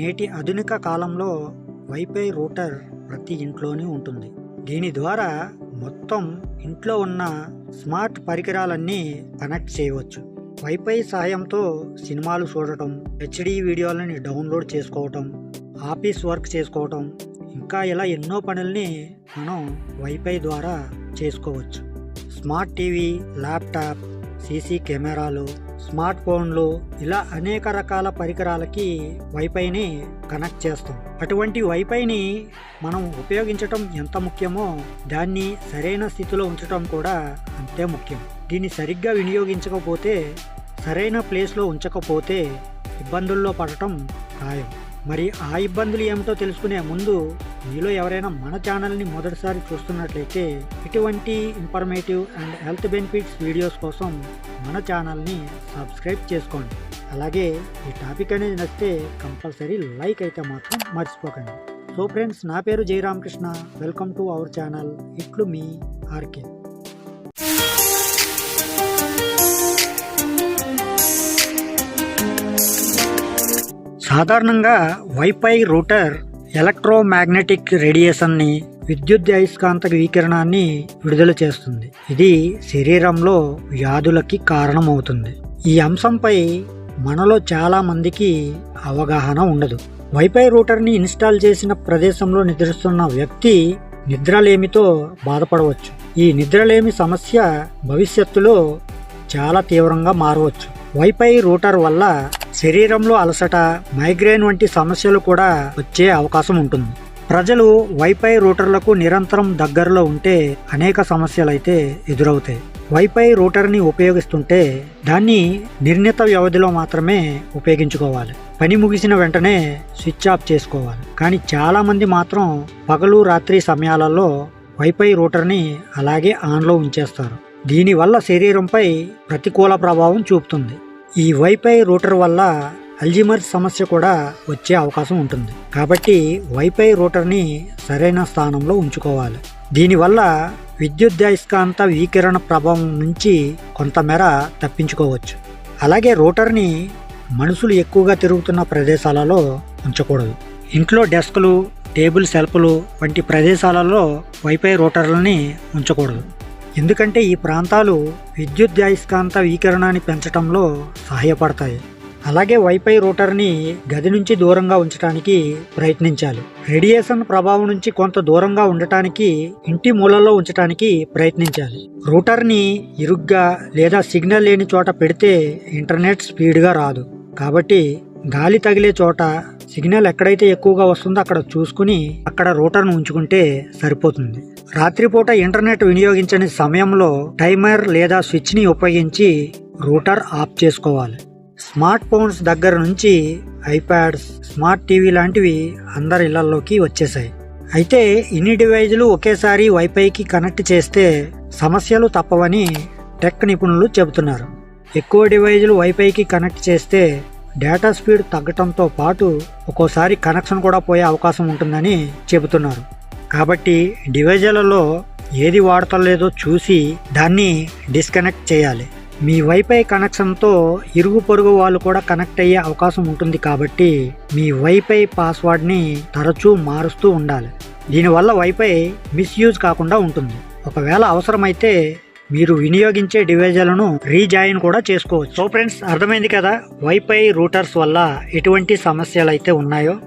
నేటి ఆధునిక కాలంలో వైఫై రూటర్ ప్రతి ఇంట్లోనే ఉంటుంది. దీని ద్వారా మొత్తం ఇంట్లో ఉన్న స్మార్ట్ పరికరాలన్నీ కనెక్ట్ చేయవచ్చు. వైఫై సహాయంతో సినిమాలు చూడటం హెచ్డి వీడియోలని డౌన్లోడ్ చేసుకోవటం ఆఫీస్ వర్క్ చేసుకోవటం ఇంకా ఇలా ఎన్నో పనుల్ని మనం వైఫై ద్వారా చేసుకోవచ్చు. స్మార్ట్ టీవీ ల్యాప్టాప్ సీసీ కెమెరాలు స్మార్ట్ ఫోన్లు ఇలా అనేక రకాల పరికరాలకి వైఫైని కనెక్ట్ చేస్తాం. అటువంటి వైఫైని మనం ఉపయోగించటం ఎంత ముఖ్యమో దాన్ని సరైన స్థితిలో ఉంచటం కూడా అంతే ముఖ్యం. దీన్ని సరిగ్గా వినియోగించకపోతే సరైన ప్లేస్లో ఉంచకపోతే ఇబ్బందుల్లో పడటం ఖాయం. మరి ఆ ఇబ్బందులు ఏమిటో తెలుసుకునే ముందు మీలో ఎవరైనా మన ఛానల్ని మొదటిసారి చూస్తున్నట్లయితే ఇటువంటి informative and health benefits videos కోసం మన ఛానల్ని సబ్స్క్రైబ్ చేసుకోండి. అలాగే ఈ టాపిక్ అనేది నచ్చితే కంపల్సరీ లైక్ అయితే మాత్రం మర్చిపోకండి. సో ఫ్రెండ్స్ నా పేరు Jayaramakrishna. Welcome to our channel ఇట్లు మీ ఆర్కే సాధారణంగా వైఫై రూటర్ ఎలక్ట్రోమాగ్నెటిక్ రేడియేషన్ని విద్యుత్ అయస్కాంత వికిరణాన్ని విడుదల చేస్తుంది. ఇది శరీరంలో వ్యాధులకి కారణమవుతుంది. ఈ అంశంపై మనలో చాలా మందికి అవగాహన ఉండదు. వైఫై రూటర్ని ఇన్స్టాల్ చేసిన ప్రదేశంలో నిద్రిస్తున్న వ్యక్తి నిద్రలేమితో బాధపడవచ్చు. ఈ నిద్రలేమి సమస్య భవిష్యత్తులో చాలా తీవ్రంగా మారవచ్చు. వైఫై రూటర్ వల్ల శరీరంలో అలసట మైగ్రేన్ వంటి సమస్యలు కూడా వచ్చే అవకాశం ఉంటుంది. ప్రజలు వైఫై రూటర్లకు నిరంతరం దగ్గరలో ఉంటే అనేక సమస్యలైతే ఎదురవుతాయి. వైఫై రూటర్ని ఉపయోగిస్తుంటే దాన్ని నిర్ణీత వ్యవధిలో మాత్రమే ఉపయోగించుకోవాలి. పని ముగిసిన వెంటనే స్విచ్ ఆఫ్ చేసుకోవాలి. కానీ చాలామంది మాత్రం పగలు రాత్రి సమయాలలో వైఫై రూటర్ని అలాగే ఆన్లో ఉంచేస్తారు. దీనివల్ల శరీరంపై ప్రతికూల ప్రభావం చూపుతుంది. ఈ వైఫై రూటర్ వల్ల అల్జిమర్ సమస్య కూడా వచ్చే అవకాశం ఉంటుంది. కాబట్టి వైఫై రూటర్ని సరైన స్థానంలో ఉంచుకోవాలి. దీనివల్ల విద్యుదయస్కాంత వికిరణ ప్రభావం నుంచి కొంతమేర తప్పించుకోవచ్చు. అలాగే రూటర్ని మనుషులు ఎక్కువగా తిరుగుతున్న ప్రదేశాలలో ఉంచకూడదు. ఇంట్లో డెస్క్లు టేబుల్ సెల్ఫ్లు వంటి ప్రదేశాలలో వైఫై రూటర్లని ఉంచకూడదు. ఎందుకంటే ఈ ప్రాంతాలు విద్యుత్ వీకరణాన్ని పెంచడంలో సహాయపడతాయి. అలాగే వైఫై రూటర్ని గది నుంచి దూరంగా ఉంచడానికి ప్రయత్నించాలి. రేడియేషన్ ప్రభావం నుంచి కొంత దూరంగా ఉండటానికి ఇంటి మూలలో ఉంచడానికి ప్రయత్నించాలి. రూటర్ని ఇరుగ్గా లేదా సిగ్నల్ లేని చోట పెడితే ఇంటర్నెట్ స్పీడ్గా రాదు. కాబట్టి గాలి తగిలే చోట సిగ్నల్ ఎక్కడైతే ఎక్కువగా వస్తుందో అక్కడ చూసుకుని అక్కడ రూటర్ను ఉంచుకుంటే సరిపోతుంది. రాత్రిపూట ఇంటర్నెట్ వినియోగించని సమయంలో టైమర్ లేదా స్విచ్ని ఉపయోగించి రూటర్ ఆఫ్ చేసుకోవాలి. స్మార్ట్ ఫోన్స్ దగ్గర నుంచి ఐప్యాడ్స్ స్మార్ట్ టీవీ లాంటివి అందరి ఇళ్ళలోకి వచ్చేసాయి అయితే ఇన్ని డివైజులు ఒకేసారి వైఫైకి కనెక్ట్ చేస్తే సమస్యలు తప్పవని టెక్ నిపుణులు చెబుతున్నారు. ఎక్కువ డివైజులు వైఫైకి కనెక్ట్ చేస్తే డేటా స్పీడ్ తగ్గటంతో పాటు ఒక్కోసారి కనెక్షన్ కూడా పోయే అవకాశం ఉంటుందని చెబుతున్నారు. కాబట్టి డివైజులలో ఏది వాడతలేదో చూసి దాన్ని డిస్కనెక్ట్ చేయాలి. మీ వైఫై కనెక్షన్తో ఇరుగు పొరుగు వాళ్ళు కూడా కనెక్ట్ అయ్యే అవకాశం ఉంటుంది కాబట్టి మీ వైఫై పాస్వర్డ్ని తరచూ మారుస్తూ ఉండాలి. దీనివల్ల వైఫై మిస్యూజ్ కాకుండా ఉంటుంది. ఒకవేళ అవసరమైతే మీరు వినియోగించే డివైజులను రీజాయిన్ కూడా చేసుకోవచ్చు. సో ఫ్రెండ్స్ అర్థమైంది కదా? వైఫై రూటర్స్ వల్ల ఎటువంటి సమస్యలు అయితే ఉన్నాయో?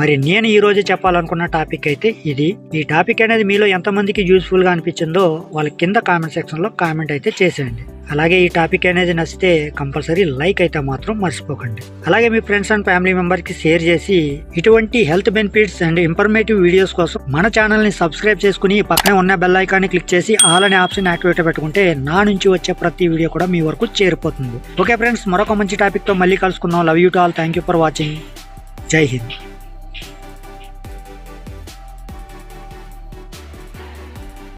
మరి నేను ఈరోజు చెప్పాలనుకున్న టాపిక్ అయితే ఇది. ఈ టాపిక్ అనేది మీలో ఎంతమందికి యూస్ఫుల్గా అనిపించిందో వాళ్ళ కింద కామెంట్ సెక్షన్లో కామెంట్ అయితే చేసేయండి. అలాగే ఈ టాపిక్ అనేది నచ్చితే కంపల్సరీ లైక్ అయితే మాత్రం మర్చిపోకండి. అలాగే మీ ఫ్రెండ్స్ అండ్ ఫ్యామిలీ మెంబర్కి షేర్ చేసి ఇటువంటి health benefits and informative videos కోసం మన ఛానల్ని సబ్స్క్రైబ్ చేసుకుని పక్కనే ఉన్న బెల్ ఐకాన్ని క్లిక్ చేసి ఆల్ అనే ఆప్షన్ యాక్టివేట్ పెట్టుకుంటే నా నుంచి వచ్చే ప్రతి వీడియో కూడా మీ వరకు చేరిపోతుంది. ఓకే ఫ్రెండ్స్ మరొక మంచి టాపిక్తో మళ్ళీ కలుసుకుందాం. Love you to all thank you for watching జై హింద్.